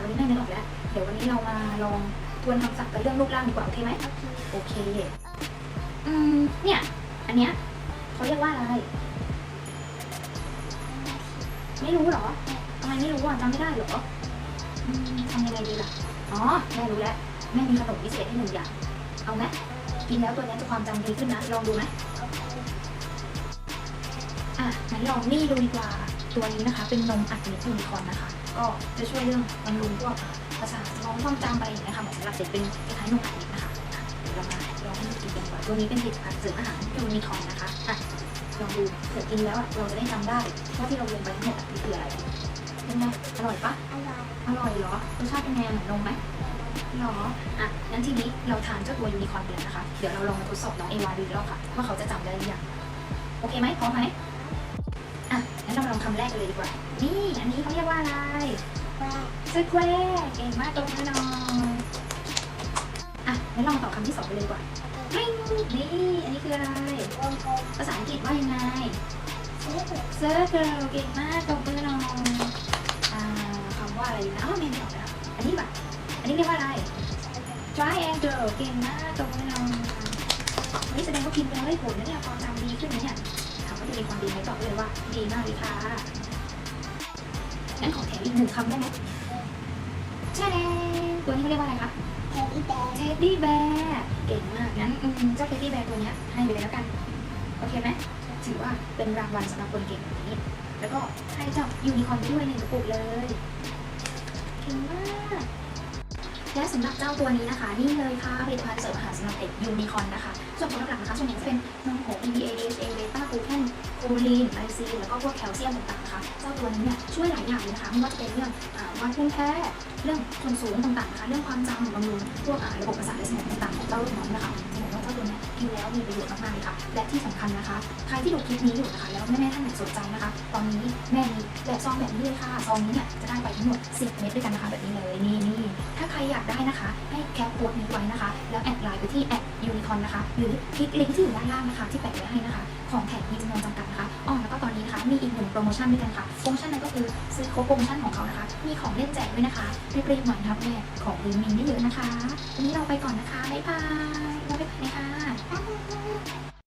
วันนี้แม่นึกออกแล้ว เดี๋ยววันนี้เรามาลองทวนคำศัพท์กันเรื่องรูปร่างดีกว่าโอเคไหมโอเค อืม เนี่ย อันเนี้ยเขาเรียกว่าอะไร ไม่รู้เหรอทำไมไม่รู้อะจำไม่ได้เหรออืมทำยังไงดีล่ะ อ๋อ แม่รู้แล้ว แม่มีขนมพิเศษให้หนึ่งอย่าง เอาไหมกินแล้วตัวเนี้ยจะความจำดีขึ้นนะ ลองดูไหมอะงั้นลองนี่ดูดีกว่า ตัวนี้นะคะ เป็นนมอัดเม็ดยูนิคอร์นนะคะ ก็จะช่วยเรื่องบำรุงพวกประสาทสมองความจำอะไรอย่างเงี้ยค่ะเหมือนสำหรับเด็กเป็นคล้ายๆนมอัดเม็ดนะคะเดี๋ยวเรามาลองให้กินกันกว่าตัวนี้เป็นผลิตภัณฑ์เสริมอาหารยูนิคอร์นนะคะอะลองดูเผื่อกินแล้วอะเราจะได้จำได้ว่าที่เราเรียนไปทั้งหมดนี่คืออะไรเป็นไงอร่อยปะอร่อยอร่อยเหรอรสชาติเป็นไงเหมือนนมไหมเหรออะงั้นทีนี้เราทานเจ้าตัวยูนิคอร์นไปแล้วนะคะ เดี๋ยวเราลองมาทดสอบน้องเอวาดูอีกรอบค่ะ ว่าเขาจะจำได้หรือยัง โอเคไหมพร้อมไหมอะงั้นเรามาลองคำแรกกันเลยดีกว่า นี่ อันนี้เขาเรียกว่าอะไร สแควร์เก่งมากตรงนี้หน่อยอะงั้นเรามาต่อคำที่สองกันเลยดีกว่าไม่นี่ อันนี้คืออะไร ภาษาอังกฤษว่ายังไงซื้อ circle เก่งมากตรงมือหน่อยอ่าคำว่าอะไรนะอ้าวแม่ไม่ออกแล้วอันนี้แบบอันนี้เรียกว่าอะไร triangle เก่งมากตรงมือหน่อยนี่แสดงว่าพิมพ์ไปแล้วได้ผลนะเนี่ยความจำดีขึ้นนะเนี่ยถามว่าจะมีความดีไหมตอบเลยว่า ดีมากเลยค่ะงั้นขอแถมอีกหนึ่งคำได้ไหม ใช่แล้วตัวนี้เขาเรียกว่าอะไรคะแฮปปี้แบงเท็ดดี้แบร์เก่งมากงั้นอืมเจ้าเท็ดดี้แบร์ตัวเนี้ยให้ไปเลยแล้วกัน โอเคไหมถือว่าเป็นรางวัลสำหรับคนเก่งแบบนี้ แล้วก็ให้เจ้ายูนิคอร์นไปด้วยในกระปุกเลย เก่งมาก และสำหรับเจ้าตัวนี้นะคะ นี่เลยค่ะผลิตภัณฑ์เสริมอาหารสำหรับเด็กยูนิคอนนะคะ ส่วนผลหลักๆนะคะส่วนใหญ่จะเป็นนมผง EPA DHA เบต้ากลูแคนโคลีนไลซีนแล้วก็พวกแคลเซียมต่างๆนะคะเจ้าตัวนี้เนี่ยช่วยหลายอย่างเลยนะคะไม่ว่าจะเป็นเรื่องวัดภูมิแพ้เรื่องส่วนสูงต่างๆนะคะเรื่องความจำบำรุงพวกอ่าระบบประสาทและสมองต่างๆของเจ้าลูกน้องนะคะ จะบอกว่าเจ้าตัวเนี้ยกินแล้วมีประโยชน์มากๆเลยค่ะ และที่สำคัญนะคะ ใครที่ดูคลิปนี้อยู่นะคะ แล้วแม่ๆท่านไหนสนใจนะคะ ตอนนี้แม่มีแบบซองแบบนี้เลยค่ะ ซองนี้เนี่ยจะได้ไปทั้งหมด 10 เม็ดด้วยกันนะคะ แบบนี้เลย นี่นี่ถ้าใครอยากได้นะคะ ให้แคปโค้ดนี้ไว้นะคะ แล้วแอดไลน์ไปที่แอดยูนิคอนนะคะ หรือคลิกลิงก์ที่อยู่ด้านล่างนะคะ ที่แปะไว้ให้นะคะ ของแถมมีจำนวนจำกัดนะคะอ๋อแล้วก็ตอนนี้นะคะ มีอีกหนึ่งโปรโมชั่นด้วยกันค่ะ โปรโมชั่นนั้นก็คือซื้อโค้ดโปรโมชั่นของเขานะคะ มีของเล่นแจกด้วยนะคะรีบๆหน่อยนะครับแม่ของดีมีไม่เยอะนะคะ